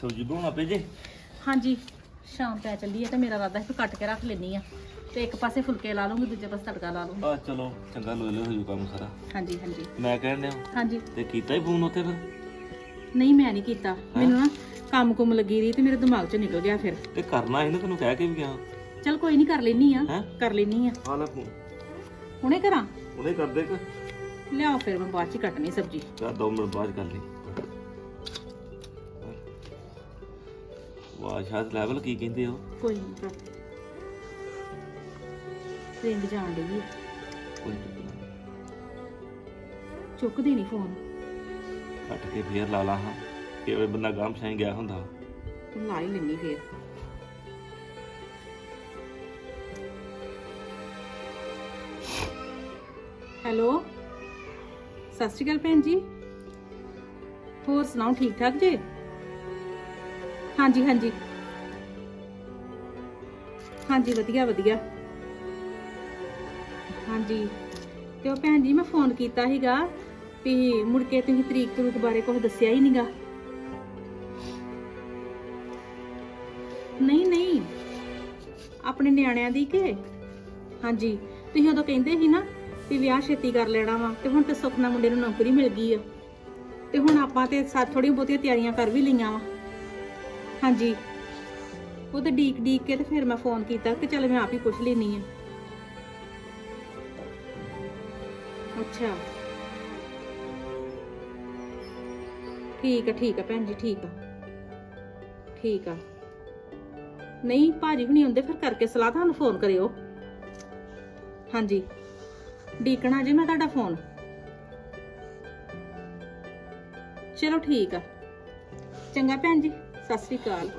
ਸਬਜ਼ੀ ਬਣਾਉਣਾ ਪਏ ਜੇ? ਹਾਂਜੀ ਸ਼ਾਮ ਪੈ ਚੱਲੀ ਹੈ ਤੇ ਮੇਰਾ ਰਾਦਾ ਹੈ ਕੱਟ ਕੇ ਰੱਖ ਲੈਣੀ ਆ ਤੇ ਇੱਕ ਪਾਸੇ ਫੁਲਕੇ ਲਾ ਲੂੰਗੀ ਦੂਜੇ ਪਾਸੇ ਤੜਕਾ ਲਾ ਲੂੰਗੀ ਆ ਚਲੋ ਚੰਗਾ ਲੋਏ ਹੋ ਜੂ ਕੰਮ ਸਾਰਾ। ਹਾਂਜੀ ਹਾਂਜੀ। ਮੈਂ ਡਿਆ ਹਾਂਜੀ। ਤੇ ਕੀਤਾ ਹੀ ਫੋਨ ਉੱਥੇ ਫਿਰ? ਨਹੀਂ ਮੈਂ ਨਹੀਂ ਕੀਤਾ। ਮੈਨੂੰ ਨਾ ਕੰਮ ਕੁਮ ਲੱਗੀ ਰਹੀ ਤੇ ਮੇਰੇ ਦਿਮਾਗ 'ਚ ਨਿਕਲ ਗਿਆ ਫਿਰ। ਤੇ ਕਰਨਾ ਸੀ ਨਾ ਤੈਨੂੰ ਕਹਿ ਕੇ ਵੀ ਗਿਆ। ਚਲ ਕੋਈ ਨਹੀਂ ਕਰ ਲੈਣੀ ਆ ਹੈਂ? ਕਰ ਲੈਣੀ ਆ ਆ ਲੈ ਫੋਨ। ਹੁਣੇ ਕਰਾਂ? ਉਹਨੇ ਕਰ ਦੇ ਕਿ ਲਿਆਓ ਫਿਰ ਮੈਂ ਬਾਅਦ 'ਚ ਹੀ ਕੱਟਣੀ ਸਬਜ਼ੀ। ਚਾਹ ਦੋ ਮਿੰਟ ਬਾਅਦ ਕਰ ਲਈ। ਵਾਹ ਸ਼ਾਇਦ ਲੈਵਲ ਕੀ ਕਹਿੰਦੇ ਹੋ? ਕੋਈ ਨਹੀਂ ਰਿੰਗ ਜਾਣ ਆ। ਕੋਈ ਚੱਕਰ ਨੀ। ਚੁੱਕਦੀ ਨਹੀਂ ਫੋਨ ਕੱਟ ਕੇ ਫੇਰ ਲਾ ਲਾ ਹਾਂ। ਕਿ ਉਹ ਬੰਦਾ ਗਾਮ ਸਾਈ ਗਿਆ ਹੁੰਦਾ। ਤੂੰ ਲਾ ਹੀ ਲੈਣੀ ਫੇਰ। ਹੈਲੋ? ਸਤਿ ਸ਼੍ਰੀ ਅਕਾਲ ਭੈਣ ਜੀ। ਹੋਰ ਸੁਣਾਓ ਠੀਕ ਠਾਕ ਜੀ? ਹਾਂਜੀ ਹਾਂਜੀ। ਹਾਂਜੀ, ਵਧੀਆ ਵਧੀਆ। ਹਾਂਜੀ। ਤੇ ਉਹ ਭੈਣ ਜੀ, ਮੈਂ ਫੋਨ ਕੀਤਾ ਸੀਗਾ ਵੀ ਮੁੜ ਕੇ ਤੁਸੀਂ ਤਰੀਕ ਤਰੂਕ ਬਾਰੇ ਕੁਝ ਦੱਸਿਆ ਹੀ ਨਹੀਂਗਾ ਨਹੀਂ ਨਹੀਂ। ਆਪਣੇ ਨਿਆਣਿਆਂ ਦੀ ਕਿ? ਹਾਂਜੀ। ਤੁਸੀਂ ਉਦੋਂ ਕਹਿੰਦੇ ਸੀ ਨਾ ਵੀ ਵਿਆਹ ਛੇਤੀ ਕਰ ਲੈਣਾ ਵਾ, ਤੇ ਹੁਣ ਤੇ ਸੁਖਨਾ ਮੁੰਡੇ ਨੂੰ ਨੌਕਰੀ ਮਿਲ ਗਈ ਆ। ਤੇ ਹੁਣ ਆਪਾਂ ਤੇ ਸਾ ਥੋੜੀ ਬਹੁਤੀਆਂ ਤਿਆਰੀਆਂ ਕਰ ਵੀ ਲਈਆਂ ਵਾ। ਹਾਂਜੀ। ਉਹ ਤਾਂ ਡੀਕ ਡੀਕ ਕੇ ਤੇ ਫਿਰ ਮੈਂ ਫੋਨ ਕੀਤਾ ਕਿ ਚੱਲ ਮੈਂ ਆਪ ਹੀ ਪੁੱਛ ਲੈਣੀ ਆ ਅੱਛਾ। ਠੀਕ ਆ ਠੀਕ ਆ ਭੈਣ ਜੀ, ਠੀਕ ਆ। ਠੀਕ ਆ। ਨਹੀਂ, ਭਾਜੀ ਨਹੀਂ ਹੁੰਦੇ ਫਿਰ ਕਰਕੇ ਸਲਾਹ ਤੁਹਾਨੂੰ ਫੋਨ ਕਰਿਓ। ਹਾਂਜੀ। ਡੀਕਣਾ ਜੀ, ਮੈਂ ਤੁਹਾਡਾ ਫੋਨ ਚਲੋ ਠੀਕ ਆ। ਚੰਗਾ ਭੈਣ ਜੀ। ਸਤਿ ਸ੍ਰੀ ਅਕਾਲ।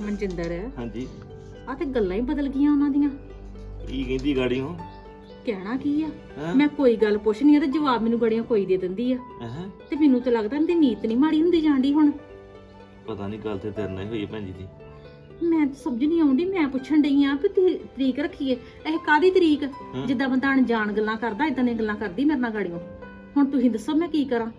ਮਨਜਿੰਦਰ ਹਾਂਜੀ। ਆ ਤੇ ਗੱਲਾਂ ਹੀ ਬਦਲ ਗਈਆਂ ਉਹਨਾਂ ਦੀਆਂ। ਕੀ ਕਹਿੰਦੀ ਗਾੜੀ ਹੋ ਕਹਿਣਾ ਕੀ ਆ? ਹੈਂ? ਮੈਂ ਕੋਈ ਗੱਲ ਪੁੱਛਣੀ ਆ ਤੇ ਜਵਾਬ ਮੈਨੂੰ ਗੜੀਆਂ ਕੋਈ ਦੇ ਦਿੰਦੀ ਆ। ਹੈਂ? ਤੇ ਮੈਨੂੰ ਤਾਂ ਲੱਗਦਾ ਇਹਦੀ ਨੀਤ ਨਹੀਂ ਮਾੜੀ ਹੁੰਦੀ ਜਾਂਦੀ ਹੁਣ। ਪਤਾ ਨਹੀਂ ਗੱਲ ਤੇ ਤੇਰੇ ਨਾਲ ਹੀ ਹੋਈ ਹੈ ਭੈਣ ਜੀ ਦੀ। ਮੈਂ ਤਾਂ ਸਮਝ ਨਹੀਂ ਆਉਂਦੀ ਮੈਂ ਪੁੱਛਣ ਡਈ ਆ ਵੀ ਤੀ- ਤਰੀਕ ਰੱਖੀਏ। ਇਹ ਕਾਦੀ ਤਰੀਕ। ਜਿੱਦਾਂ ਬੰਦਾ ਅਣਜਾਣ ਗੱਲਾਂ ਕਰਦਾ ਇਦਾਂ ਦੀਆਂ ਗੱਲਾਂ ਕਰਦੀ ਮੇਰੇ ਨਾਲ ਗਾੜੀਆਂ ਹੁਣ ਤੁਸੀਂ ਦੱਸੋ ਮੈਂ ਕੀ ਕਰਾਂ?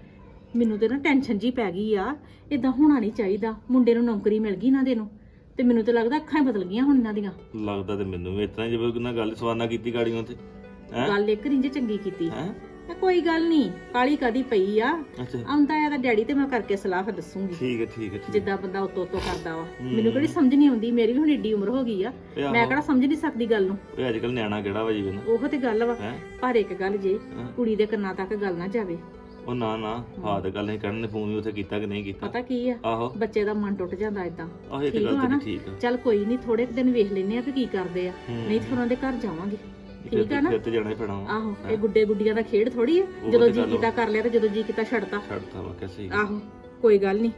ਮੈਨੂੰ ਤੇ ਨਾ ਟੈਨਸ਼ਨ ਜੀ ਪੈ ਗਈ ਆ। ਇਦਾਂ ਹੋਣਾ ਨਹੀਂ ਚਾਹੀਦਾ। ਮੁੰਡੇ ਨੂੰ ਨੌਕਰੀ ਮਿਲ ਗਈ ਇਹਨਾਂ ਦੇ ਨੂੰ ਤੇ ਮੈਨੂੰ ਤੇ ਲੱਗਦਾ ਅੱਖਾਂ ਹੀ ਬਦਲ ਗਈਆਂ ਹੁਣ ਇਹਨਾਂ ਦੀਆਂ। ਲੱਗਦਾ ਤੇ ਮੈਨੂੰ ਵੀ ਇਤਨਾ ਜਿਵੇਂ ਕੋਈ ਨਾ ਗੱਲ ਸਵਾਨਾ ਕੀਤੀ ਗਾੜੀਆਂ ਤੇ ਹੈ? ਗੱਲ ਇੱਕ ਰਿੰਜ ਚੰਗੀ ਕੀਤੀ। ਹੈ? ਮੈਂ ਕੋਈ ਗੱਲ ਨਹੀਂ ਕਾਲੀ ਕਦੀ ਪਈ ਆ। ਅੱਛਾ। ਆਉਂਦਾ ਆ ਤਾਂ ਡੈਡੀ ਤੇ ਮੈਂ ਕਰਕੇ ਸਲਾਹ ਫਿਰ ਦੱਸੂਗੀ। ਠੀਕ ਹੈ ਠੀਕ ਹੈ ਠੀਕ। ਜਿੱਦਾਂ ਬੰਦਾ ਉਤੋਂ ਉਤੋਂ ਕਰਦਾ ਵਾ। ਮੈਨੂੰ ਕਿਹੜੀ ਸਮਝ ਨਹੀਂ ਆਉਂਦੀ ਮੇਰੀ ਵੀ ਹੁਣ ਏਡੀ ਉਮਰ ਹੋ ਗਈ ਆ। ਇਹ ਆਹੋ। ਮੈਂ ਕਿਹੜਾ ਸਮਝ ਨਹੀਂ ਸਕਦੀ ਗੱਲ ਨੂੰ। ਅੱਜ ਕੱਲ ਨਿਆਣਾ ਕਿਹੜਾ ਵਾ ਜੀਵਨ ਉਹ ਤੇ ਗੱਲ ਵਾ। ਹੈ? ਪਰ ਇੱਕ ਗੱਲ ਜੇ ਹਾਂ। ਕੁੜੀ ਦੇ ਕੰਨਾਂ ਤੱਕ ਗੱਲ ਨਾ ਜਾਵੇ। ਉਹ ਨਾ ਨਾ ਹਾਂ ਤੇ ਗੱਲ ਨਹੀਂ ਕਰਨ ਨੇ ਫੋਨ ਵੀ ਉੱਥੇ ਕੀਤਾ ਕਿ ਨਹੀਂ ਕੀਤਾ। ਪਤਾ ਕੀ ਆ? ਆਹੋ। ਬੱਚੇ ਦਾ ਮਨ ਟੁੱਟ ਜਾਂਦਾ ਇਦਾਂ ਆਹ ਇਹ ਤੇ ਗੱਲ ਵਾ ਤੇ ਨਾ? ਠੀਕ ਆ। ਚੱਲ ਕੋਈ ਨਹੀਂ ਥੋੜੇ ਕੁ ਦਿਨ ਵੇਖ ਲੈਨੇ ਆ ਕਿ ਕੀ ਕਰਦੇ ਆ। ਹੂੰ। ਨਹੀਂ ਤਾਂ ਫਿਰ ਉਹਨਾਂ ਦੇ ਘਰ ਜਾਵਾਂਗੇ। ਠੀਕ ਆ ਨਾ? ਫਿਰ ਤੇ ਜਾਣਾ ਹੀ ਪੈਣਾ ਵਾ। ਆਹੋ ਇਹ ਗੁੱਡੇ ਗੁੱਡੀਆਂ ਦਾ ਖੇਡ ਥੋੜੀ ਆ। ਉਹ ਜਦੋਂ ਤੇ ਜੀ ਗੱਲ ਕੀਤਾ ਕਰ ਲਿਆ ਤੇ ਜਦੋਂ ਜੀ ਕੀਤਾ ਛੱਡਤਾ। ਛੱਡਤਾ ਵਾ ਕਿਸੇ ਆਹੋ ਕੋਈ ਗੱਲ ਨਹੀਂ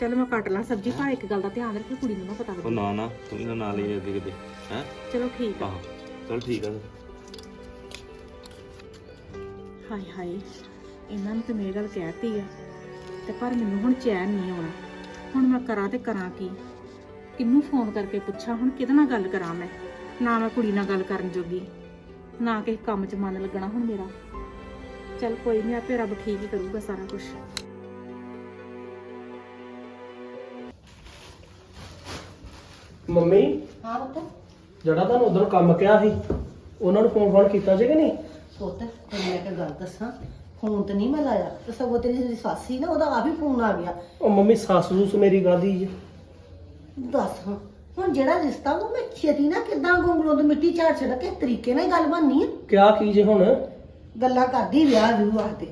ਚੱਲ ਮੈਂ ਕੱਟ ਲਾਂ ਸਬਜ਼ੀ ਪਰ ਇੱਕ ਗੱਲ ਦਾ ਧਿਆਨ ਰੱਖੀ ਕੁੜੀ ਨੂੰ ਨਾ ਪਤਾ ਉਹ ਲੱਗੇ ਨਾ ਨਾ ਤੂੰ ਵੀ ਨਾ ਨਾਲ ਹੀ ਅੱਗੇ ਕਿਤੇ। ਹੈ? ਚਲੋ ਠੀਕ ਆ। ਆਹੋ ਚਲ ਠੀਕ ਆ। ਫਿਰ। ਹਾਏ ਹਾਏ। ਇਹਨਾਂ ਨੂੰ ਤੇ ਮੇਰੀ ਗੱਲ ਕਹਿਤੀ ਆ। ਤੇ ਪਰ ਮੈਨੂੰ ਹੁਣ ਚੈਨ ਨਹੀਂ ਆਉਣਾ। ਹੁਣ ਮੈਂ ਕਰਾਂ ਤੇ ਕਰਾਂ ਕੀ? ਕਿਹਨੂੰ ਫੋਨ ਕਰਕੇ ਪੁੱਛਾਂ? ਹੁਣ ਕਿਹਦੇ ਨਾਲ ਗੱਲ ਕਰਾਂ ਮੈਂ? ਨਾ ਮੈਂ ਕੁੜੀ ਨਾਲ ਗੱਲ ਕਰਨ ਜੋਗੀ। ਨਾ ਕਿਸੇ ਕੰਮ 'ਚ ਮਨ ਲੱਗਣਾ ਹੁਣ ਮੇਰਾ। ਚੱਲ ਕੋਈ ਨਹੀਂ ਆਪੇ ਰੱਬ ਠੀਕ ਹੀ ਕਰੂਗਾ ਸਾਰਾ ਕੁਝ ਮੰਮੀ? ਹਾਂ ਪੁੱਤ। ਜਿਹੜਾ ਤੁਹਾਨੂੰ ਉਦੋਂ ਕੰਮ ਕਿਹਾ ਸੀ ਉਹਨਾਂ ਨੂੰ ਫੋਨ ਫੋਨ ਕੀਤਾ ਸੀ ਕਿ ਨਹੀਂ? ਪੁੱਤ ਤੈਨੂੰ ਮੈਂ ਇੱਕ ਗੱਲ ਦੱਸਾਂ। ਫੋਨ ਤੇ ਨਹੀਂ ਮੈਂ ਲਾਇਆ। ਤੇ ਸਗੋਂ ਤੇਰੀ ਜਿਹੜੀ ਸੱਸ ਸੀ ਨਾ ਉਹਦਾ ਆਪ ਹੀ ਫੋਨ ਆ ਗਿਆ। ਉਹ ਮੰਮੀ ਸੱਸ ਸੂਸ ਮੇਰੀ ਗਾਦੀ ਜੀ। ਦੱਸ ਹਾਂ ਹੁਣ ਜਿਹੜਾ ਰਿਸ਼ਤਾ ਉਹ ਮੈਂ ਛੇਤੀ ਨਾ ਕਿਦਾਂ ਗੋਂਗਲੋਂ ਤੋਂ ਮਿੱਟੀ ਝਾੜ ਛੱਡ ਕੇ ਤਰੀਕੇ ਨਾਲ ਹੀ ਗੱਲ ਬਣਨੀ ਆ? ਕਿਆ ਕੀ ਜੇ ਹੁਣ? ਗੱਲਾਂ ਕਰਦੀ ਵਿਆਹ ਵਿਊਹ ਵਾਸਤੇ।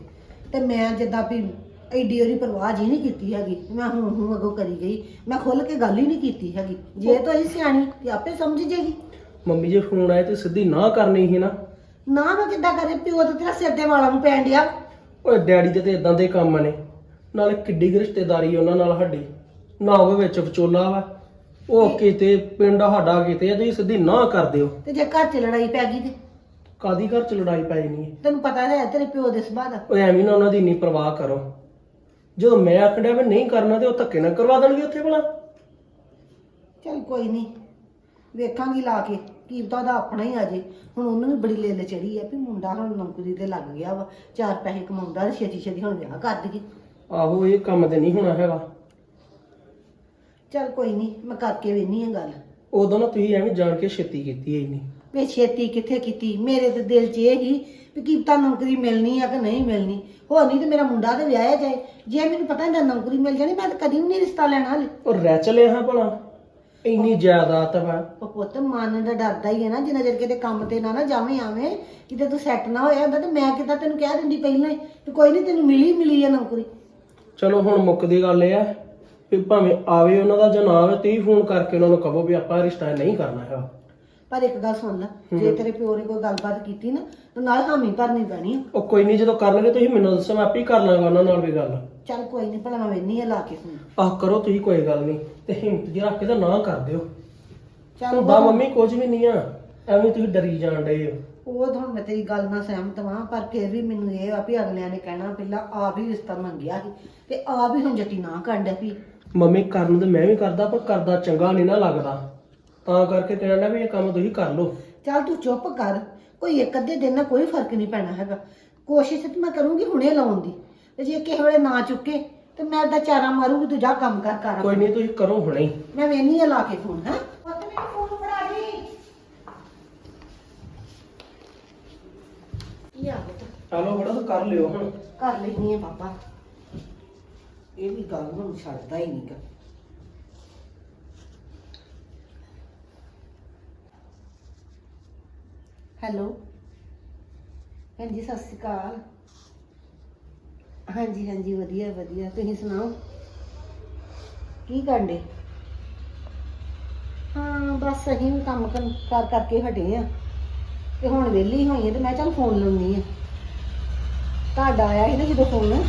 ਤੇ ਮੈਂ ਜਿੱਦਾਂ ਵੀ ਐਡੀ ਉਹਦੀ ਪਰਵਾਹ ਜੀ ਨਹੀਂ ਕੀਤੀ ਹੈਗੀ। ਮੈਂ ਹੂੰ ਹੂੰ ਅਗੋ ਕਰੀ ਗਈ। ਮੈਂ ਖੁੱਲ ਕੇ ਗੱਲ ਹੀ ਨਹੀਂ ਕੀਤੀ ਹੈਗੀ। ਜੇ ਤੂੰ ਇਹ ਸਿਆਣੀ ਤੇ ਆਪੇ ਸਮਝ ਜੇਗੀ। ਮੰਮੀ ਜੇ ਫੋਨ ਆਇਆ ਤੇ ਸਿੱਧੀ ਨਾ ਕਰਨੀ ਸੀ ਨਾ। ਨਾ ਮੈਂ ਕਿੱਦਾਂ ਕਰੇ? ਪਿਓ ਤੇ ਤੇਰਾ ਸਿਰ ਦੇ ਵਾਲਾਂ ਨੂੰ ਪੈਣ ਡਿਆ। ਓਏ ਡੈਡੀ ਦੇ ਤੇ ਇਦਾਂ ਦੇ ਕੰਮ ਨੇ। ਨਾਲੇ ਕਿੱਡੀ ਕੁ ਰਿਸ਼ਤੇਦਾਰੀ ਉਹਨਾਂ ਨਾਲ ਸਾਡੀ। ਨਾ ਉਹਦੇ ਵਿੱਚ ਵਿਚੋਲਾ ਵਾ ਉਹ ਕਿਤੇ ਪਿੰਡ ਸਾਡਾ ਕਿਤੇ ਤੁਸੀਂ ਸਿੱਧੀ ਨਾ ਕਰ ਦਿਓ। ਤੇ ਜੇ ਘਰ 'ਚ ਲੜਾਈ ਪੈ ਗਈ ਤੇ? ਕਾਦੀ ਘਰ ਚ ਲੜਾਈ ਪੈ ਜਾਣੀ ਹੈ ਤੈਨੂੰ ਪਤਾ ਹੈ ਤੇਰੇ ਪਿਓ ਦੇ ਸੁਭਾਅ ਦਾ। ਓਏ ਐਵੇਂ ਨਾ ਉਹਨਾਂ ਦੀ ਇੰਨੀ ਪਰਵਾਹ ਕਰੋ। ਜਦੋਂ ਮੈਂ ਆਖੜਿਆ ਵੀ ਨਹੀਂ ਕਰਨਾ ਤੇ ਉਹ ਧੱਕੇ ਨਾਲ ਕਰਵਾ ਦੇਣਗੇ ਉੱਥੇ ਭਲਾ। ਚਲ ਕੋਈ ਨਹੀਂ ਵੇਖਾਂਗੀ ਲਾ ਕੇ। ਕੀ ਪਤਾ ਉਹਦਾ ਆਪਣਾ ਹੀ ਆ ਜੇ। ਹੁਣ ਉਹਨੂੰ ਵੀ ਬੜੀ ਲੇਲੇ ਚੜੀ ਆ ਵੀ ਮੁੰਡਾ ਹੁਣ ਨੌਕਰੀ ਤੇ ਲੱਗ ਗਿਆ ਵਾ। ਚਾਰ ਪੈਸੇ ਕਮਾਉਂਦਾ ਤੇ ਛੇਤੀ ਛੇਤੀ ਹੁਣ ਵਿਆਹ ਕਰ ਦਈਏ। ਆਹੋ ਇਹ ਕੰਮ ਤੇ ਨਹੀਂ ਹੋਣਾ ਹੈਗਾ। ਚੱਲ ਕੋਈ ਨਹੀਂ ਮੈਂ ਕਰਕੇ ਵੇਨੀ ਆ ਗੱਲ। ਉਦੋਂ ਨਾ ਤੁਸੀਂ ਐਵੇਂ ਜਾਣ ਕੇ ਛੇਤੀ ਕੀਤੀ ਹੈ ਨਹੀਂ ਵੇ ਛੇਤੀ ਕਿੱਥੇ ਕੀਤੀ? ਮੇਰੇ ਤੇ ਦਿਲ 'ਚ ਇਹ ਹੀ ਵੀ ਕੀ ਪਤਾ ਨੌਕਰੀ ਮਿਲਣੀ ਆ ਕਿ ਨਹੀਂ ਮਿਲਣੀ। ਹੋ ਨਹੀਂ ਤੇ ਮੇਰਾ ਮੁੰਡਾ ਤੇ ਵਿਆਹਿਆ ਜਾਏ। ਜੇ ਮੈਨੂੰ ਪਤਾ ਹੁੰਦਾ ਨੌਕਰੀ ਮਿਲ ਜਾਣੀ ਮੈਂ ਤਾਂ ਕਦੀ ਵੀ ਨਹੀਂ ਰਿਸ਼ਤਾ ਲੈਣਾ ਹਲੇ। ਉਹ ਰਹਿ ਚਲੇ ਹਾਂ ਭਲਾ। ਇੰਨੀ ਜਾਇਦਾਦ ਵਾ ਉਹ ਪੁੱਤ ਮਨ ਦਾ ਡਰਦਾ ਹੀ ਹੈ ਨਾ ਜਿੰਨਾ ਚਿਰ ਕਿਤੇ ਕੰਮ ਤੇ ਨਾ ਨਾ ਜਾਵੇਂ ਆਵੇਂ। ਕਿਤੇ ਤੂੰ ਸੈੱਟ ਨਾ ਹੋਇਆ ਹੁੰਦਾ ਤੇ ਮੈਂ ਕਿਦਾਂ ਤੈਨੂੰ ਕਹਿ ਦਿੰਦੀ ਪਹਿਲਾਂ ਹੀ ਤੇ ਕੋਈ ਨਹੀਂ ਤੈਨੂੰ ਮਿਲੀ ਮਿਲੀ ਆ ਨੌਕਰੀ। ਚਲੋ ਹੁਣ ਮੁੱਕਦੀ ਗੱਲ ਇਹ ਆ ਵੀ ਭਾਵੇਂ ਆਵੇ ਉਹਨਾਂ ਦਾ ਜਾਂ ਨਾ ਆਵੇ ਤੁਸੀਂ ਫੋਨ ਕਰਕੇ ਉਹਨਾਂ ਨੂੰ ਕਹੋ ਵੀ ਆਪਾਂ ਰਿਸ਼ਤਾ ਨਹੀਂ ਕਰਨਾ ਹੈਗਾ। ਪਰ ਇੱਕ ਗੱਲ ਸੁਣ ਲੈ ਜੇ ਤੇਰੇ ਪਿਓ ਨੇ ਕੋਈ ਗੱਲਬਾਤ ਕੀਤੀ ਨਾ ਤਾਂ ਨਾਲ ਹਾਮੀ ਭਰਨੀ ਪੈਣੀ ਆ। ਉਹ ਕੋਈ ਨਹੀਂ ਜਦੋਂ ਕਰ ਲਗੇ ਤੁਸੀਂ ਮੈਨੂੰ ਦੱਸੋ ਮੈਂ ਆਪੇ ਹੀ ਕਰ ਲਾਂਗਾ ਉਹਨਾਂ ਨਾਲ ਵੀ ਗੱਲ। ਚੱਲ ਕੋਈ ਨਹੀਂ ਭਲਾ ਮੈਂ ਵੇਨੀ ਆ ਲਾ ਕੇ ਫੋਨ ਆਹ ਕਰੋ ਤੁਸੀਂ ਕੋਈ ਗੱਲ ਨਹੀਂ ਤੇ ਹਿੰਮਤ ਜੀ ਰੱਖ ਕੇ ਤਾਂ ਨਾ ਕਰ ਦਿਓ। ਚੱਲ ਹੁੰਦਾ ਮੰਮੀ ਕੁਝ ਵੀ ਨਹੀਂ ਆ ਐਵੇਂ ਤੁਸੀਂ ਡਰੀ ਜਾਣ ਡਏ ਹੋ। ਉਹ ਤਾਂ ਹੁਣ ਮੈਂ ਤੇਰੀ ਗੱਲ ਨਾਲ ਸਹਿਮਤ ਹਾਂ ਪਰ ਫਿਰ ਵੀ ਮੈਨੂੰ ਇਹ ਆ ਵੀ ਅਗਲਿਆਂ ਨੇ ਕਹਿਣਾ ਪਹਿਲਾਂ ਆਪ ਹੀ ਰਿਸ਼ਤਾ ਮੰਗਿਆ ਸੀ ਤੇ ਆਪ ਹੀ ਹੁਣ ਜੱਟੀ ਨਾ ਕੱਢਿਆ ਵੀ। ਮੰਮੀ ਕਰਨ ਤੇ ਮੈਂ ਵੀ ਕਰਦਾ ਪਰ ਕਰਦਾ ਚੰਗਾ ਨਹੀਂ ਨਾ ਲੱਗਦਾ। ਤਾਂ ਕਰਕੇ ਕਹਿਣਾ ਵੀ ਇਹ ਕੰਮ ਤੁਸੀਂ ਕਰ ਲਓ। ਚੱਲ ਤੂੰ ਚੁੱਪ ਕਰ ਕੋਈ ਇੱਕ ਅੱਧੇ ਦਿਨ ਨਾਲ ਕੋਈ ਫ਼ਰਕ ਨਹੀਂ ਪੈਣਾ ਹੈਗਾ। ਕੋਸ਼ਿਸ਼ ਤੇ ਮੈਂ ਕਰੂੰਗੀ ਹੁਣੇ ਲਾਉਣ ਦੀ। ਤੇ ਜੇ ਕਿਸੇ ਵੇਲੇ ਨਾ ਚੁੱਕੇ ਤੇ ਮੈਂ ਦਾ ਚਾਰਾ ਮਾਰੂੰਗੀ ਤੂੰ ਜਾ ਕੰਮ ਕਰ ਕਰ ਕੋਈ ਨਹੀਂ ਤੁਸੀਂ ਕਰੋ ਹੁਣੇ ਹੀ। ਮੈਂ ਵੇਨੀ ਆ ਲਾ ਕੇ ਫੋਨ ਹਾਂ? ਪੁੱਤ ਮੈਨੂੰ ਫੋਨ ਫੜਾ ਦੀ। ਕੀ ਆ ਪੁੱਤ? ਚਲੋ ਬੜਾ ਤਾਂ ਕਰ ਲਿਓ ਹੁਣ। ਕਰ ਲੈਣੀ ਆ ਪਾਪਾ। ਇਹ ਵੀ ਗੱਲ ਨੂੰ ਛੱਡਦਾ ਹੀ ਨਹੀਂਗਾ ਹੈਲੋ? ਹਾਂਜੀ ਸਤਿ ਸ਼੍ਰੀ ਅਕਾਲ। ਹਾਂਜੀ ਹਾਂਜੀ, ਵਧੀਆ ਵਧੀਆ। ਤੁਸੀਂ ਸੁਣਾਓ? ਕੀ ਕਰਦੇ ਹਾਂ, ਬਸ ਅਸੀਂ ਵੀ ਕੰਮ ਕਰ ਕਰ ਕਰਕੇ ਹਟੇ ਆ। ਤੇ ਹੁਣ ਵਿਹਲੀ ਹੋਈ ਆ ਤੇ ਮੈਂ ਚੱਲ ਫੋਨ ਲਾਉਣੀ ਆ। ਤੁਹਾਡਾ ਆਇਆ ਸੀ ਨਾ ਜਦੋਂ ਫੋਨ?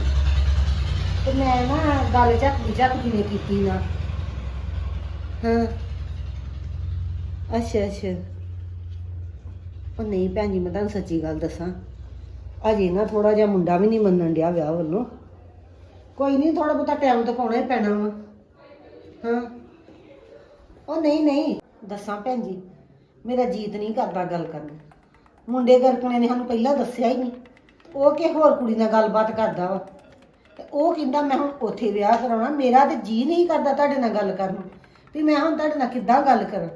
ਤੇ ਮੈਂ ਨਾ ਗੱਲ ਝੱਕਦੀ ਝੱਕਦੀ ਨੇ ਕੀਤੀ ਨਾ। ਹਾਂ। ਅੱਛਾ ਅੱਛਾ। ਉਹ ਨਹੀਂ ਭੈਣ ਜੀ, ਮੈਂ ਤੁਹਾਨੂੰ ਸੱਚੀ ਗੱਲ ਦੱਸਾਂ। ਅਜੇ ਨਾ ਥੋੜਾ ਜਿਹਾ ਮੁੰਡਾ ਵੀ ਨਹੀਂ ਮੰਨਣ ਡਿਆ ਵਿਆਹ ਵੱਲੋਂ। ਕੋਈ ਨਹੀਂ ਥੋੜਾ ਬਹੁਤਾ ਟਾਈਮ ਤਾਂ ਪਾਉਣਾ ਹੀ ਪੈਣਾ ਵਾ। ਹਾਂ। ਉਹ ਨਹੀਂ ਨਹੀਂ। ਦੱਸਾਂ ਭੈਣ ਜੀ, ਮੇਰਾ ਜੀਤ ਨਹੀਂ ਕਰਦਾ ਗੱਲ ਕਰਨ। ਨੂੰ। ਮੁੰਡੇ ਗਰਕਣੇ ਨੇ ਸਾਨੂੰ ਪਹਿਲਾਂ ਦੱਸਿਆ ਹੀ ਨਹੀਂ। ਉਹ ਕਿ ਹੋਰ ਕੁੜੀ ਨਾਲ ਗੱਲਬਾਤ ਕਰਦਾ ਵਾ। ਤੇ ਉਹ ਕਹਿੰਦਾ, ਮੈਂ ਹੁਣ ਉੱਥੇ ਵਿਆਹ ਕਰਾਉਣਾ। ਮੇਰਾ ਤੇ ਜੀ ਨਹੀਂ ਕਰਦਾ ਤੁਹਾਡੇ ਨਾਲ ਗੱਲ ਕਰਨ। ਨੂੰ ਵੀ ਮੈਂ ਹੁਣ ਤੁਹਾਡੇ ਨਾਲ ਕਿੱਦਾਂ ਗੱਲ ਕਰਾਂ।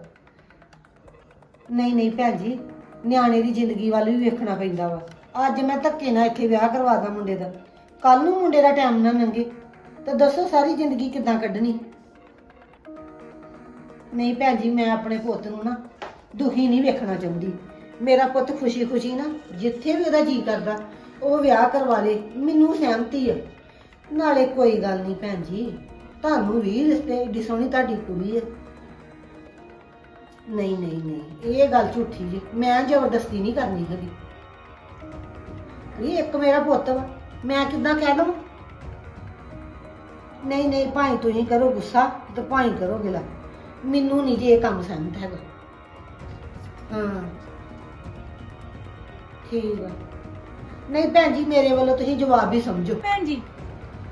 ਨਹੀਂ ਨਹੀਂ ਭੈਣ ਜੀ, ਨਿਆਣੇ ਦੀ ਜ਼ਿੰਦਗੀ ਵੱਲ ਵੀ ਵੇਖਣਾ ਪੈਂਦਾ ਵਾ। ਅੱਜ ਮੈਂ ਧੱਕੇ ਨਾਲ ਇੱਥੇ ਵਿਆਹ ਕਰਵਾਦਾ ਮੁੰਡੇ ਦਾ। ਕੱਲ ਨੂੰ ਮੁੰਡੇ ਦਾ ਟਾਈਮ ਨਾ ਲੰਘੇ। ਤਾਂ ਦੱਸੋ ਸਾਰੀ ਜ਼ਿੰਦਗੀ ਕਿੱਦਾਂ ਕੱਢਣੀ? ਨਹੀਂ ਭੈਣ ਜੀ, ਮੈਂ ਆਪਣੇ ਪੁੱਤ ਨੂੰ ਨਾ ਦੁਖੀ ਨਹੀਂ ਵੇਖਣਾ ਚਾਹੁੰਦੀ। ਮੇਰਾ ਪੁੱਤ ਖੁਸ਼ੀ-ਖੁਸ਼ੀ ਨਾ ਜਿੱਥੇ ਵੀ ਉਹਦਾ ਜੀ ਕਰਦਾ, ਉਹ ਵਿਆਹ ਕਰਵਾ ਲੇ। ਮੈਨੂੰ ਸਹਿਮਤੀ ਆ। ਨਾਲੇ ਕੋਈ ਗੱਲ ਨਹੀਂ ਭੈਣ ਜੀ, ਤੁਹਾਨੂੰ ਵੀ ਰਿਸ਼ਤੇ ਏਡੀ ਸੋਹਣੀ ਤੁਹਾਡੀ ਕੁੜੀ ਹੈ ਨਹੀਂ ਨਹੀਂ ਨਹੀਂ, ਇਹ ਗੱਲ ਝੂਠੀ ਜੀ। ਮੈਂ ਜ਼ਬਰਦਸਤੀ ਨਹੀਂ ਕਰਨੀ ਕਦੀ ਇਹ ਇੱਕ ਮੇਰਾ ਪੁੱਤ ਵਾ। ਮੈਂ ਕਿੱਦਾਂ ਕਹਿ ਦਵਾਂ? ਨਹੀਂ ਨਹੀਂ ਭਾਈ ਤੁਸੀਂ ਕਰੋ ਗੁੱਸਾ ਤੇ ਭਾਈ ਕਰੋ ਗਿਲਾ। ਮੈਨੂੰ ਨਹੀਂ ਜੇ ਇਹ ਕੰਮ ਸਹਿਮਤ ਹੈਗਾ। ਹਾਂ। ਠੀਕ ਆ। ਨਹੀਂ ਭੈਣ ਜੀ ਮੇਰੇ ਵੱਲੋਂ ਤੁਸੀਂ ਜਵਾਬ ਹੀ ਸਮਝੋ। ਭੈਣ ਜੀ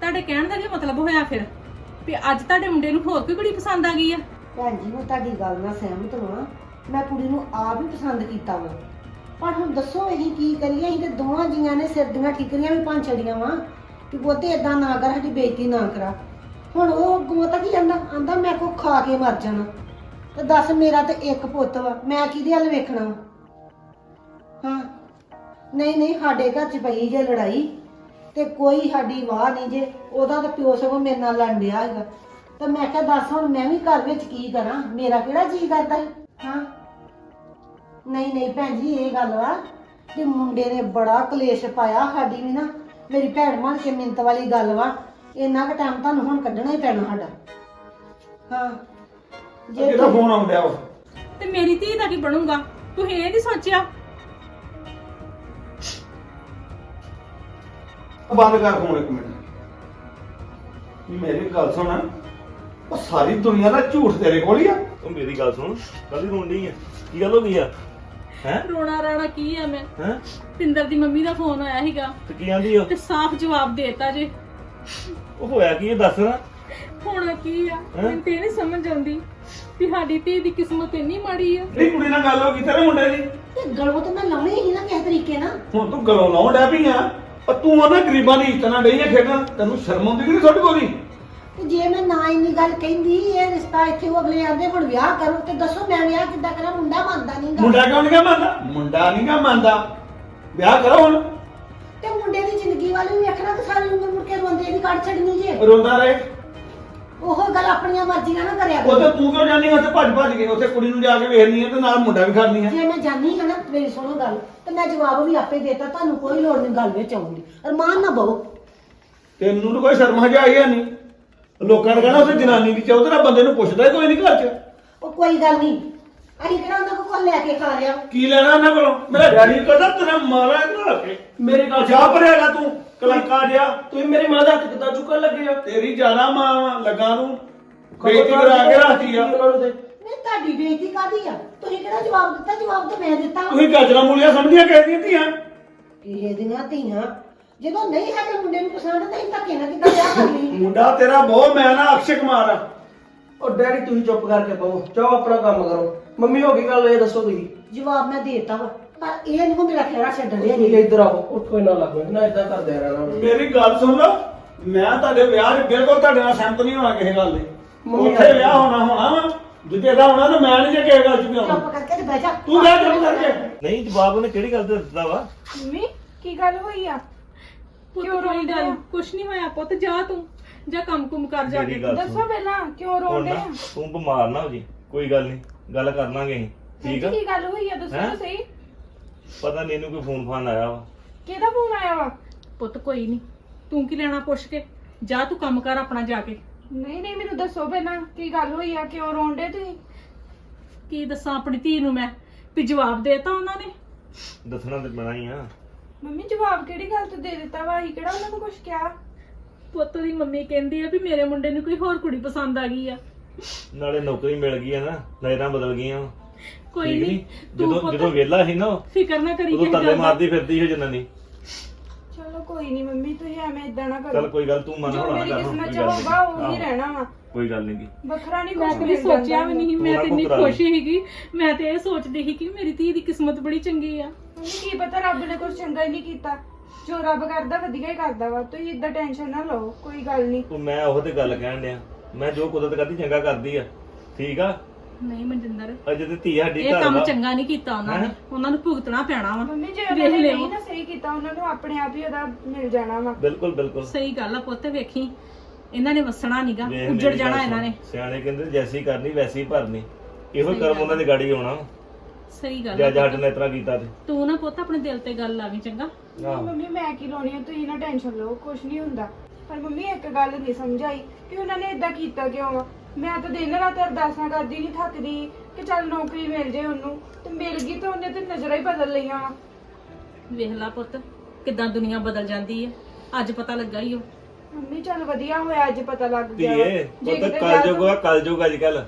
ਤੁਹਾਡੇ ਕਹਿਣ ਦਾ ਕੀ ਮਤਲਬ ਹੋਇਆ ਫਿਰ? ਵੀ ਅੱਜ ਤੁਹਾਡੇ ਮੁੰਡੇ ਨੂੰ ਹੋਰ ਕੋਈ ਕੁੜੀ ਪਸੰਦ ਆ ਗਈ ਆ? ਭੈਣ ਜੀ ਮੈਂ ਤੁਹਾਡੀ ਗੱਲ ਨਾਲ ਸਹਿਮਤ ਹਾਂ। ਮੈਂ ਕੁੜੀ ਨੂੰ ਆਪ ਹੀ ਪਸੰਦ ਕੀਤਾ ਵਾ। ਪਰ ਹੁਣ ਦੱਸੋ ਅਸੀਂ ਕੀ ਕਰੀਏ? ਅਸੀਂ ਤੇ ਦੋਵਾਂ ਜੀਆਂ ਨੇ ਸਿਰ ਦੀਆਂ ਠੀਕਰੀਆਂ ਵੀ ਪੰਜ ਛੜੀਆਂ ਵਾ ਕਿ ਬੋਤੇ ਇਦਾਂ ਨਾ ਕਰ, ਸਾਡੀ ਬੇਇੱਜ਼ਤੀ ਨਾ ਕਰਾ। ਹੁਣ ਉਹ ਅੱਗੋਂ ਤਾਂ ਕੀ ਆਂਦਾ? ਮੈਂ ਕੋ ਖਾ ਕੇ ਮਰ ਜਾਣਾ। ਤੇ ਦੱਸ ਮੇਰਾ ਤੇ ਇੱਕ ਪੁੱਤ ਵਾ, ਮੈਂ ਕਿਹਦੇ ਵੱਲ ਵੇਖਣਾ ਵਾ? ਹਾਂ। ਨਹੀਂ ਨਹੀਂ, ਸਾਡੇ ਘਰ 'ਚ ਪਈ ਜੇ ਲੜਾਈ ਤੇ ਕੋਈ ਸਾਡੀ ਵਾਹ ਨਹੀਂ ਜੇ, ਉਹਦਾ ਤਾਂ ਪਿਓ ਸਗੋਂ ਮੇਰੇ ਨਾਲ ਲੜ ਰਿਹਾ ਹੈਗਾ। ਤਾਂ ਮੈਂ ਕਿਹਾ ਦੱਸ ਹੁਣ ਮੈਂ ਵੀ ਘਰ ਵਿੱਚ ਕੀ ਕਰਾਂ? ਮੇਰਾ ਕਿਹੜਾ ਜੀ ਕਰਦਾ ਹੈ ਹਾਂ। ਨਹੀਂ ਨਹੀਂ ਭੈਣ ਜੀ ਇਹ ਗੱਲ ਵਾ ਕਿ ਮੁੰਡੇ ਨੇ ਬੜਾ ਕਲੇਸ਼ ਪਾਇਆ ਸਾਡੀ ਵੀ ਨਾ। ਮੇਰੀ ਭੈਣ ਮਾਨ ਕੇ ਮਿੰਤ ਵਾਲੀ ਗੱਲ ਵਾ। ਇੰਨਾ ਕੁ ਟਾਈਮ ਤੁਹਾਨੂੰ ਹੁਣ ਕੱਢਣਾ ਹੀ ਪੈਣਾ ਸਾਡਾ। ਹਾਂ। ਜੇ ਕਿਹਦਾ ਫੋਨ ਆਉਂਦਿਆ ਵਾ। ਤੇ ਮੇਰੀ ਧੀ ਦਾ ਕੀ ਬਣੂਗਾ? ਤੁਸੀਂ ਇਹ ਨਹੀਂ ਸੋਚਿਆ? ਬੰਦ ਕਰ ਫੋਨ ਇੱਕ ਮਿੰਟ। ਮੇਰੀ ਗੱਲ ਸੁਣ। ਉਹ ਸਾਰੀ ਦੁਨੀਆ ਦਾ ਝੂਠ ਤੇਰੇ ਕੋਲ ਹੀ ਆ। ਉਹ ਮੇਰੀ ਗੱਲ ਸੁਣ। ਕੱਲੀ ਰੋਂਡੀ ਆ। ਕੀ ਗੱਲ ਹੋ ਗਈ ਆ? ਹੈ? ਰੋਣਾ ਰਾਣਾ ਕੀ ਆ ਮੈਂ? ਹੈ? ਪਿੰਦਰ ਦੀ ਮੰਮੀ ਦਾ ਫੋਨ ਆਇਆ ਸੀਗਾ। ਤੇ ਕੀ ਆਂਦੀ ਉਹ? ਤੇ ਸਾਫ਼ ਜਵਾਬ ਦੇਤਾ ਜੇ। ਉਹ ਹੋਇਆ ਕੀ ਇਹ ਦੱਸ ਨਾ। ਹੁਣ ਕੀ ਆ? ਮੈਨੂੰ ਤੇ ਇਹ ਨਹੀਂ ਸਮਝ ਆਉਂਦੀ ਵੀ ਸਾਡੀ ਧੀ ਦੀ ਕਿਸਮਤ ਇੰਨੀ ਮਾੜੀ ਆ। ਨਹੀਂ ਕੁੜੀ ਨਾਲ ਗੱਲ ਹੋ ਗਈ ਤੇਰੇ ਮੁੰਡੇ ਦੀ। ਇਹ ਗਲੋਂ ਤੇ ਮੈਂ ਲਾਉਣੀ ਹੀ ਨਾ ਕਿਸੇ ਤਰੀਕੇ ਨਾਲ। ਹੁਣ ਤੂੰ ਗਲੋਂ ਲਾਉਣ ਡੈ ਪਈ ਆ। ਉਹ ਤੂੰ ਉਹਨਾਂ ਗਰੀਬਾਂ ਦੀ ਇੱਜ਼ਤ ਨਾਲ ਖੇਡਣਾ। ਤੈਨੂੰ ਸ਼ਰਮ ਆਉਂਦੀ ਕਿ ਨਹੀਂ ਥੋੜੀ ਬੋਲੀ ਤੇ ਜੇ ਮੈਂ ਨਾ ਇੰਨੀ ਗੱਲ ਕਹਿੰਦੀ ਇਹ ਰਿਸ਼ਤਾ ਇੱਥੇ ਉਹ ਅਗਲੇ ਆਂਦੇ ਹੁਣ ਵਿਆਹ ਕਰੋ ਤੇ ਦੱਸੋ ਮੈਂ ਵਿਆਹ ਕਿੱਦਾਂ ਕਰਾਂ? ਮੁੰਡਾ ਮੰਨਦਾ ਨਹੀਂਗਾ ਮੁੰਡਾ ਕਿਉਂ ਨਹੀਂ ਮੰਨਦਾ? ਮੁੰਡਾ ਨਹੀਂ ਮੰਨਦਾ। ਵਿਆਹ ਕਰੋ ਹੁਣ। ਤੇ ਮੁੰਡੇ ਦੀ ਜ਼ਿੰਦਗੀ ਵੱਲ ਵੀ ਵੇਖਣਾ ਕਿ ਸਾਰੀ ਉਮਰ ਮੁੜ ਕੇ ਰੋਂਦੇ ਦੀ ਕੱਢ ਛੱਡਣੀ ਜੇ। ਰੋਂਦਾ ਰਹੇ। ਉਹ ਗੱਲ ਆਪਣੀਆਂ ਮਰਜ਼ੀਆਂ ਨਾ ਕਰਿਆ ਉਹ ਕਰੋ। ਤੇ ਤੂੰ ਕਿਉਂ ਜਾਨੀ ਉੱਥੇ ਭੱਜ ਭੱਜ ਕੇ ਉੱਥੇ ਕੁੜੀ ਨੂੰ ਜਾ ਕੇ ਵੇਖਣੀ ਹੈ ਤੇ ਨਾਲ ਮੁੰਡਾ ਵੀ ਖੜਨੀ ਹੈ ਜੇ ਮੈਂ ਜਾਣੀ ਹਾਂ ਨਾ ਮੇਰੀ ਸੁਣੋ ਗੱਲ ਤੇ ਮੈਂ ਜਵਾਬ ਵੀ ਆਪੇ ਦੇਤਾ ਤੁਹਾਨੂੰ ਕੋਈ ਲੋੜ ਨਹੀਂ ਗੱਲ ਵਿੱਚ ਆਉਣ ਦੀ। ਅਰਮਾਨ ਨਾ ਬਹੁ। ਤੈਨੂੰ ਤਾਂ ਕੋਈ ਸ਼ਰਮ ਹਜਾ ਹੀ ਨਹੀਂ ਲੋਕਾਂ ਨੇ ਕਹਿਣਾ ਉੱਥੇ ਜਨਾਨੀ ਦੀ ਚੌਧਰਾ ਬੰਦੇ ਨੂੰ ਪੁੱਛਦਾ ਹੀ ਕੋਈ ਨਹੀਂ ਘਰ 'ਚ। ਉਹ ਕੋਈ ਗੱਲ ਨਹੀਂ ਅਸੀਂ ਕਿਹੜਾ ਉਹਨਾਂ ਕੋਲ ਲੈ ਕੇ ਖਾ ਲਿਆ? ਕੀ ਲੈਣਾ ਉਹਨਾਂ ਕੋਲੋਂ? ਮੇਰਾ ਡੈਡੀ ਕਹਿੰਦਾ ਤੇਰਾ ਮਾਰਾ ਨਾ ਕੇ ਮੇਰੀ ਗੱਲ ਜਾ ਭਰੇਗਾ ਤੂੰ ਕਲੰਕਾ ਜਿਆ ਤੁਸੀਂ ਮੇਰੀ ਮਾਂ ਦਾ ਹੱਥ ਕਿੱਦਾਂ ਚੁੱਕਣ ਲੱਗੇ ਹੋ? ਤੇਰੀ ਜ਼ਿਆਦਾ ਮਾਂ ਵਾਂ, ਲੱਗਾ ਨੂੰ। ਬੇਇੱਜ਼ਤੀ ਕਰਾ ਕੇ ਰੱਖਤੀ ਆ। ਉਹਨਾਂ ਨੂੰ ਤੇ ਨਹੀਂ ਤੁਹਾਡੀ ਬੇਇੱਜ਼ਤੀ ਕਾਦੀ ਆ? ਤੁਸੀਂ ਕਿਹੜਾ ਜਵਾਬ ਦਿੱਤਾ? ਜਵਾਬ ਤਾਂ ਮੈਂ ਦਿੱਤਾ। ਤੁਸੀਂ ਗਾਜਰਾਂ ਮੂਲੀਆਂ ਸਮਝੀਆਂ ਕਹਿ ਧੀਆਂ? ਇਹ ਦੀਆਂ ਧੀਆਂ? ਜਦੋਂ ਨਹੀਂ ਸਾਡੇ ਮੁੰਡੇ ਨੂੰ ਪਸੰਦ ਤਾਂ ਅਸੀਂ ਧੱਕੇ ਨਾਲ ਕਿੱਦਾਂ ਵਿਆਹ ਕਰ ਲਈ ਮੁੰਡਾ ਤੇਰਾ ਬਹੁਤ ਮੈਂ ਨਾ ਅਕਸ਼ੇ ਕੁਮਾਰ ਆ। ਉਹ ਡੈਡੀ ਤੁਸੀਂ ਚੁੱਪ ਕਰਕੇ ਪਾਓ ਜਾਓ ਆਪਣਾ ਕੰਮ ਕਰੋ। ਮੰਮੀ ਹੋ ਗਈ ਗੱਲ ਇਹ ਦੱਸੋ ਤੁਸੀਂ। ਜਵਾਬ ਮੈਂ ਦੇਤਾ ਵਾ। ਪਰ ਇਹ ਨਹੀਂ ਮੇਰਾ ਖੇੜਾ ਛੱਡ ਲਿਆ ਠੀਕ ਜੀ। ਹੈ ਇੱਧਰ ਆਓ ਉੱਠੋ ਇਹਨਾਂ ਲੱਗੋ ਨਾ ਇਦਾਂ ਕਰਦੇ ਰਹਿਣਾ ਮੇਰੀ ਗੱਲ ਸੁਣ ਲਓ ਮੈਂ ਤੁਹਾਡੇ ਵਿਆਹ 'ਚ ਬਿਲਕੁਲ ਤੁਹਾਡੇ ਨਾਲ ਸਹਿਮਤ ਨਹੀਂ ਹੋਣਾ ਕਿਸੇ ਗੱਲ ਦੇ। ਮੰਮੀ ਉੱਥੇ ਵਿਆਹ ਹੋਣਾ ਹੋਣਾ ਵਾ ਜਿੱਤੇ ਦਾ ਹੋਣਾ ਤਾਂ ਮੈਂ ਨਹੀਂ ਜੇ ਕਿਸੇ ਗੱਲ 'ਚ ਵੀ ਆਉਣਾ। ਚੁੱਪ ਕਰਕੇ ਤੇ ਬਹਿ ਜਾ। ਤੂੰ ਜਾ ਚੁੱਪ ਕਰਕੇ। ਨਹੀਂ ਜਵਾਬ ਉਹਨੇ ਕਿਹੜੀ ਗੱਲ ਤੇ ਦਿੱਤਾ ਵਾ? ਮੰਮੀ ਕੀ ਗੱਲ ਹੋਈ ਆ? ਪੁੱਤ ਕਿਉਂ ਕੋਈ ਰੋਂਦੇ ਗੱਲ ਆ? ਕੁਛ ਨਹੀਂ ਹੋਇਆ ਪੁੱਤ ਜਾ ਤੂੰ ਜਾ ਕੰਮ ਕੁਮ ਕਰ ਜਾ ਕੇ। ਗੱਲ ਦੱਸੋ ਸੁਣ। ਪਹਿਲਾਂ ਕਿਉਂ ਹੁਣ ਰੋਂਦੇ ਨਾ ਆ? ਤੂੰ ਬਿਮਾਰ ਨਾ ਹੋ ਜੀ ਕੋਈ ਗੱਲ ਨਹੀਂ ਗੱਲ ਕਰ ਲਾਂਗੇ ਅਸੀਂ ਠੀਕ ਆ? ਕੀ ਗੱਲ ਹੋਈ ਆ ਦੱਸੋ ਹੈਂ? ਤਾਂ ਸਹੀ। ਪਤਾ ਨਹੀਂ ਇਹਨੂੰ ਕੋਈ ਫੋਨ ਫਾਨ ਆਇਆ ਵਾ। ਕਿਹਦਾ ਫੋਨ ਆਇਆ ਵਾ? ਪੁੱਤ ਕੋਈ ਨਹੀਂ ਤੂੰ ਕੀ ਲੈਣਾ ਪੁੱਛ ਕੇ ਜਾ ਤੂੰ ਕੰਮ ਕਰ ਆਪਣਾ ਜਾ ਕੇ। ਨਹੀਂ ਨਹੀਂ ਮੈਨੂੰ ਦੱਸੋ ਪਹਿਲਾਂ ਕੀ ਗੱਲ ਹੋਈ ਆ ਕਿਉਂ ਰੋਂਦੇ ਤੁਸੀਂ? ਕੀ ਦੱਸਾਂ ਆਪਣੀ ਧੀ ਨੂੰ ਮੈਂ ਵੀ ਜਵਾਬ ਦੇਤਾ ਉਹਨਾਂ ਨੇ। ਦੱਸਣਾ ਤੇ ਪੈਣਾ ਹੀ ਆ। ਮੰਮੀ ਜਵਾਬ ਕਿਹੜੀ ਗੱਲ ਤੋਂ ਦੇ ਦਿੱਤਾ ਵਾ ਹੀ ਕਿਹੜਾ ਉਹਨਾਂ ਨੂੰ ਕੁਝ ਕਿਹਾ ਪੁੱਤ ਦੀ ਮੰਮੀ ਕਹਿੰਦੀ ਆ ਵੀ ਮੇਰੇ ਮੁੰਡੇ ਨੂੰ ਕੋਈ ਹੋਰ ਕੁੜੀ ਪਸੰਦ ਆ ਗਈ ਆ ਨਾਲੇ ਨੌਕਰੀ ਮਿਲ ਗਈ ਆ ਨਾ ਨਜ਼ਰਾਂ ਬਦਲ ਗਈਆਂ। ਕੋਈ ਠੀਕ ਨਹੀਂ ਨੀ? ਤੂੰ ਜਦੋਂ ਜਦੋਂ ਵਿਹਲਾ ਸੀ ਨਾ ਫਿਕਰ ਨਾ ਕਰੀ ਉਦੋਂ ਕਿਸੇ ਤੱਲੇ ਦਾ। ਮਾਰਦੀ ਫਿਰਦੀ ਸੀ ਜਨਾਨੀ ਚਲੋ ਕੋਈ ਨਹੀਂ ਮੰਮੀ ਤੁਸੀਂ ਐਵੇਂ ਇਦਾਂ ਨਾ ਚੱਲ ਕਰੋ। ਕੋਈ ਗੱਲ ਤੂੰ ਮਨ ਜੋ ਹੋਣਾ ਮੇਰੀ ਕਰ ਕਿਸਮਤ ਚ ਕੋਈ ਗੱਲ ਨੀ। ਹੋਊਗਾ ਉਹ ਹੀ ਆਹੋ, ਰਹਿਣਾ ਵਾ। ਕੋਈ ਗੱਲ ਨਹੀਂ ਵੱਖਰਾ ਨਹੀਂ ਮੈਂ ਕੁਝ ਕਦੀ ਸੋਚਿਆ ਵੀ ਨਹੀਂ ਮੈਂ ਤੂੰ ਤੇ ਨਾ ਇੰਨੀ ਘਬਰਾ। ਖੁਸ਼ ਸੀਗੀ। ਮੈਂ ਤੇ ਇਹ ਸੋਚਦੀ ਸੀ ਕਿ ਮੇਰੀ ਧੀ ਦੀ ਕਿਸਮਤ ਬੜੀ ਚੰਗੀ ਆ। ਮੰਮੀ ਕੀ ਪਤਾ ਰੱਬ ਨੇ ਕੁਝ ਚੰਗਾ ਹੀ ਨਹੀਂ ਕੀਤਾ। ਜੋ ਰੱਬ ਕਰਦਾ ਵਧੀਆ ਹੀ ਕਰਦਾ ਵਾ। ਤੁਸੀਂ ਇਦਾਂ ਟੈਨਸ਼ਨ ਨਾ ਲਓ ਕੋਈ ਗੱਲ ਨਹੀਂ। ਤੂੰ ਮੈਂ ਉਹ ਤੇ ਗੱਲ ਕਹਿਣ ਡਿਆ। ਮੈਂ ਜੋ ਕੁਦਰਤ ਕਰਦੀ ਚੰਗਾ ਕਰਦੀ ਆ। ਠੀਕ ਆ? ਨਹੀਂ ਮਨਜਿੰਦਰ। ਅਜੇ ਤੇ ਧੀ ਸਾਡੀ ਇਹ ਘਰ ਕੰਮ ਵਾ ਚੰਗਾ ਨਹੀਂ ਕੀਤਾ ਉਹਨਾਂ ਨੇ। ਹੈਂ? ਉਹਨਾਂ ਨੂੰ ਭੁਗਤਣਾ ਪੈਣਾ ਵਾ। ਮੰਮੀ ਜੇ ਵੇਖ ਉਹਨਾਂ ਨੇ ਲਿਓ। ਨਹੀਂ ਨਾ ਸਹੀ ਕੀਤਾ ਉਹਨਾਂ ਨੂੰ ਆਪਣੇ ਆਪ ਹੀ ਉਹਦਾ ਮਿਲ ਜਾਣਾ ਵਾ। ਬਿਲਕੁਲ ਬਿਲਕੁਲ। ਸਹੀ ਗੱਲ ਆ ਪੁੱਤ ਵੇਖੀ। ਇਹਨਾਂ ਨੇ ਵਸਣਾ ਨਹੀਂਗਾ ਵੇਖ ਉੱਜੜ ਮੇਰੀ ਜਾਣਾ ਗੱਲ ਇਹਨਾਂ ਸੁਣ। ਨੇ। ਸਿਆਣੇ ਕਹਿੰਦੇ ਜੈਸੀ ਕਰਨੀ ਵੈਸੀ ਭਰਨੀ। ਇਹੋ ਸਹੀ ਕਰਮ ਗੱਲ ਉਹਨਾਂ ਦੀ ਗਾੜੀ ਆਉਣਾ ਸਹੀ ਗੱਲ ਜੇ ਆ ਸਾਡੇ ਪੁੱਤ। ਨਾਲ ਇਤਨਾ ਕੀਤਾ ਤੇ। ਤੂੰ ਨਾ ਪੁੱਤ ਆਪਣੇ ਦਿਲ ਤੇ ਗੱਲ ਲਾਵੀਂ ਚੰਗਾ। ਆਹੋ। ਮੰਮੀ ਮੈਂ ਕੀ ਲਾਉਣੀ ਆ? ਤੁਸੀਂ ਨਾ ਟੈਨਸ਼ਨ ਲਓ ਕੁਝ ਨਹੀਂ ਹੁੰਦਾ। ਪਰ ਮੰਮੀ ਇੱਕ ਗੱਲ ਨਹੀਂ ਸਮਝ ਆਈ ਕਿ ਉਹਨਾਂ ਨੇ ਇਦਾਂ ਕੀਤਾ ਕਿਉਂ ਆ ਮੈਂ ਤਾਂ ਦਿਨ ਰਾਤ ਅਰਦਾਸਾਂ ਕਰਦੀ ਨਹੀਂ ਥੱਕਦੀ ਕਿ ਚੱਲ ਨੌਕਰੀ ਮਿਲ ਜੇ ਉਹਨੂੰ। ਤੇ ਮਿਲ ਗਈ ਤਾਂ ਉਹਨੇ ਤੇ ਨਜ਼ਰਾਂ ਹੀ ਬਦਲ ਲਈਆਂ। ਵਾ ਵੇਖ ਲਾ ਪੁੱਤ ਕਿਦਾਂ ਦੁਨੀਆ ਬਦਲ ਜਾਂਦੀ ਹੈ ਅੱਜ ਪਤਾ ਲੱਗਾ ਹੀ ਉਹ ਮੰਮੀ ਚੱਲ ਵਧੀਆ ਹੋਇਆ ਅੱਜ ਪਤਾ ਲੱਗ ਗਿਆ। ਵਾ। ਧੀਏ ਜੇ ਕਿਤੇ ਕਲ ਵਿਆਹ ਜੋਗ ਤੋਂ- ਆ ਕਲ ਜੋਗ ਅੱਜ ਕੱਲ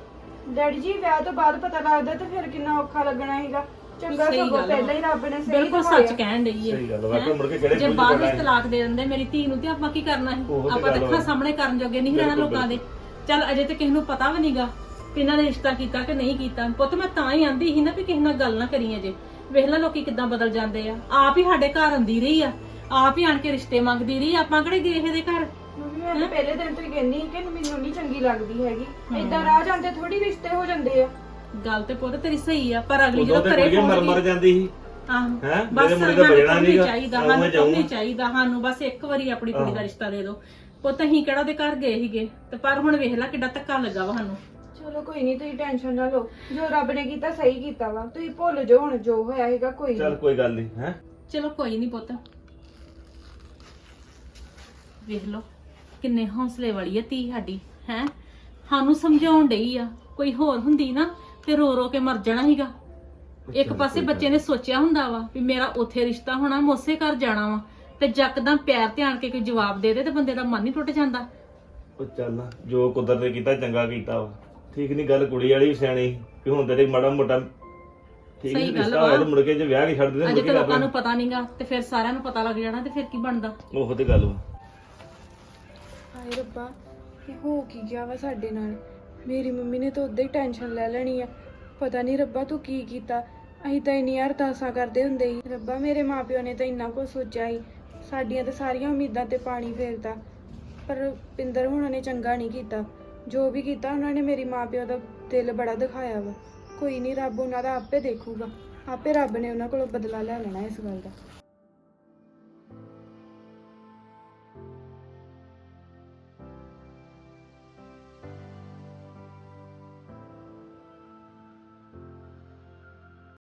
ਡੈਡੀ ਜੀ ਵਿਆਹ ਤੋਂ ਬਾਅਦ ਪਤਾ ਲੱਗਦਾ ਤੇ ਫਿਰ ਕਿੰਨਾ ਔਖਾ ਲੱਗਣਾ ਸੀਗਾ। ਚੰਗਾ ਸਹੀ ਸਗੋਂ ਗੱਲ ਆ। ਪਹਿਲਾਂ ਹੀ ਰੱਬ ਨੇ ਸਹੀ ਬਿਲਕੁਲ ਦਿਖਾਇਆ। ਸੱਚ ਕਹਿਣ ਡਈ ਹੈ ਸਹੀ ਗੱਲ ਆ, ਮੁੜ ਕੇ ਕਿਹੜੇ ਜੇ ਬੋਝ ਬਾਅਦ ਪੈਣਾ ਵਿੱਚ ਹੈ। ਤਲਾਕ ਦੇ ਦਿੰਦੇ ਮੇਰੀ ਧੀ ਨੂੰ ਤੇ ਆਪਾਂ ਕੀ ਕਰਨਾ ਸੀ? ਉਹੋ ਤੇ ਆਪਾਂ ਗੱਲ ਤਾਂ ਵਾ। ਅੱਖਾਂ ਸਾਹਮਣੇ ਕਰਨ ਜੋਗੇ ਨਹੀਂ ਰਹਿਣਾ ਬਿਲਕੁਲ, ਲੋਕਾਂ ਦੇ। ਚੱਲ ਅਜੇ ਤੇ ਕਿਸੇ ਨੂੰ ਪਤਾ ਵੀ ਨਹੀਂਗਾ ਕਿ ਇਹਨਾਂ ਨੇ ਰਿਸ਼ਤਾ ਕੀਤਾ ਕਿ ਨਹੀਂ ਕੀਤਾ। ਪੁੱਤ ਮੈਂ ਤਾਂ ਹੀ ਆਂਦੀ ਸੀ ਨਾ ਵੀ ਕਿਸੇ ਨਾਲ ਗੱਲ ਨਾ ਕਰੀ ਅਜੇ। ਵੇਖ ਲੈ ਲੋਕੀ ਕਿੱਦਾਂ ਬਦਲ ਜਾਂਦੇ ਆ। ਆਪ ਹੀ ਸਾਡੇ ਘਰ ਆਂਦੀ ਰਹੀ ਆ। ਆਪ ਹੀ ਆਣ ਕੇ ਰਿਸ਼ਤੇ ਮੰਗਦੀ ਰਹੀ ਆਪਾਂ ਕਿਹੜੇ ਗਏ ਇਹਦੇ ਘਰ? ਮੰਮੀ ਮੈਂ ਤਾਂ ਪਹਿਲੇ ਦਿਨ ਤੋਂ ਹੀ ਕਹਿੰਦੀ ਸੀ ਕਿ ਮੈਨੂੰ ਨਹੀਂ ਚੰਗੀ ਲੱਗਦੀ ਹੈਗੀ। ਇਦਾਂ ਰਾਹ ਜਾਂਦੇ ਥੋੜੀ ਰਿਸ਼ਤੇ ਹੋ ਜਾਂਦੇ ਆ। ਗੱਲ ਤੇ ਪੁੱਤ ਤੇਰੀ ਸਹੀ ਆ ਪਰ ਅਗਲੀ ਉਦੋਂ ਜਦੋਂ ਤੇ ਘਰੇ ਕੁੜੀਆਂ ਮਰ ਮਰ ਜਾਂਦੀ ਸੀ। ਆਹੋ ਹੈਂ? ਬਸ ਮੇਰੇ ਮੁੰਡੇ ਦਾ ਸਾਨੂੰ ਬਜਣਾ ਕੁਛ ਨੀਗਾ। ਚਾਹੀਦਾ ਸਾਨੂੰ। ਚਾਹੀਦਾ ਸਾਨੂੰ ਬਸ ਇੱਕ ਵਾਰੀ ਆਪਣੀ ਕੁੜੀ ਦਾ। ਰਿਸ਼ਤਾ ਦੇ ਦਿਓ। ਪੁੱਤ ਅਸੀਂ ਕਿਹੜਾ ਦੇ ਘਰ ਗਏ ਸੀਗੇ? ਤੇ ਪਰ ਹੁਣ ਵੇਖ ਲੈ ਕਿੱਡਾ ਧੱਕਾ ਲੱਗਾ ਵਾ ਸਾਨੂੰ। ਚਲੋ ਕੋਈ ਨਹੀਂ ਤੁਸੀਂ ਟੈਨਸ਼ਨ ਨਾ ਲਓ। ਜੋ ਰੱਬ ਨੇ ਕੀਤਾ ਸਹੀ ਕੀਤਾ ਵਾ। ਤੁਸੀਂ ਭੁੱਲ ਜਾਓ ਹੁਣ ਜੋ ਹੋਇਆ ਹੈਗਾ ਕੋਈ ਚੱਲ ਨਹੀਂ ਕੋਈ ਗੱਲ ਨਹੀਂ ਹੈ? ਚਲੋ ਕੋਈ ਨਹੀਂ ਪੁੱਤ। ਵੇਖ ਲਓ ਕਿੰਨੇ ਹੌਸਲੇ ਵਾਲੀ ਆ ਧੀ ਸਾਡੀ ਹੈ? ਸਾਨੂੰ ਸਮਝਾਉਣ ਡਈ ਆ ਕੋਈ ਹੋਰ ਹੁੰਦੀ ਨਾ ਤੇ ਰੋ ਰੋ ਕੇ ਮਰ ਜਾਣਾ ਸੀਗਾ। ਇੱਕ ਪਾਸੇ ਬੱਚੇ ਨੇ। ਸੋਚਿਆ ਹੁੰਦਾ ਵਾ ਵੀ ਮੇਰਾ ਉੱਥੇ ਰਿਸ਼ਤਾ ਹੋਣਾ ਮੈਂ ਉਸੇ ਘਰ ਜਾਣਾ ਵਾ। ਤੇ ਜੱਕਦਮ ਪਿਆਰ ਧਿਆਨ ਕੇ ਕੋਈ ਜਵਾਬ ਦੇ ਦੇ ਤੇ ਬੰਦੇ ਦਾ ਮਨ ਹੀ ਟੁੱਟ ਜਾਂਦਾ। ਉਹ ਚੱਲ ਜੋ ਕੁਦਰਤ ਨੇ ਕੀਤਾ ਚੰਗਾ ਕੀਤਾ ਵਾ। ਠੀਕ ਨਹੀਂ ਗੱਲ ਕੁੜੀ ਵਾਲੀ ਵੀ ਸਿਆਣੀ ਕਿ ਹੁਣ ਤੇਰੇ ਮਾੜਾ ਮੋਟਾ ਠੀਕ ਸਹੀ ਨਹੀਂ ਗੱਲ ਰਿਸ਼ਤਾ ਹੋਇਆ ਵਾ। ਤੇ ਮੁੜ ਕੇ ਜੇ ਵਿਆਹ ਕੇ ਛੱਡ ਦਿੰਦੇ ਅਜੇ ਤੇ ਲੋਕਾਂ ਨੂੰ ਪਤਾ ਨਹੀਂਗਾ ਤੇ ਫਿਰ ਸਾਰਿਆਂ ਨੂੰ ਪਤਾ ਲੱਗ ਜਾਣਾ ਤੇ ਫਿਰ ਕੀ ਬਣਦਾ। ਉਹ ਤੇ ਗੱਲ ਵਾ। ਹਾਏ ਰੱਬਾ ਇਹ ਹੋ ਕੀ ਗਿਆ ਵਾ ਸਾਡੇ ਨਾਲ? ਮੇਰੀ ਮੰਮੀ ਨੇ ਤਾਂ ਉਦਾਂ ਹੀ ਟੈਨਸ਼ਨ ਲੈ ਲੈਣੀ ਆ। ਪਤਾ ਨਹੀਂ ਰੱਬਾ ਤੂੰ ਕੀ ਕੀਤਾ। ਅਸੀਂ ਤਾਂ ਇੰਨੀ ਅਰਦਾਸਾਂ ਕਰਦੇ ਹੁੰਦੇ ਸੀ। ਰੱਬਾ ਮੇਰੇ ਮਾਪਿਓ ਨੇ ਤਾਂ ਇੰਨਾ ਕੁਝ ਸੋਚਿਆ ਸੀ। ਸਾਡੀਆਂ ਤਾਂ ਸਾਰੀਆਂ ਉਮੀਦਾਂ ਤੇ ਪਾਣੀ ਫੇਰਦਾ। ਪਰ ਪਿੰਦਰ ਹੁਣਾਂ ਨੇ ਚੰਗਾ ਨਹੀਂ ਕੀਤਾ। ਜੋ ਵੀ ਕੀਤਾ, ਉਹਨਾਂ ਨੇ ਮੇਰੀ ਮਾਂ ਪਿਓ ਦਾ ਦਿਲ ਬੜਾ ਦਿਖਾਇਆ ਵਾ। ਕੋਈ ਨਹੀਂ, ਰੱਬ ਉਹਨਾਂ ਦਾ ਆਪੇ ਦੇਖੂਗਾ। ਆਪੇ ਰੱਬ ਨੇ ਉਹਨਾਂ ਕੋਲੋਂ ਬਦਲਾ ਲੈ ਲੈਣਾ ਇਸ ਗੱਲ ਦਾ।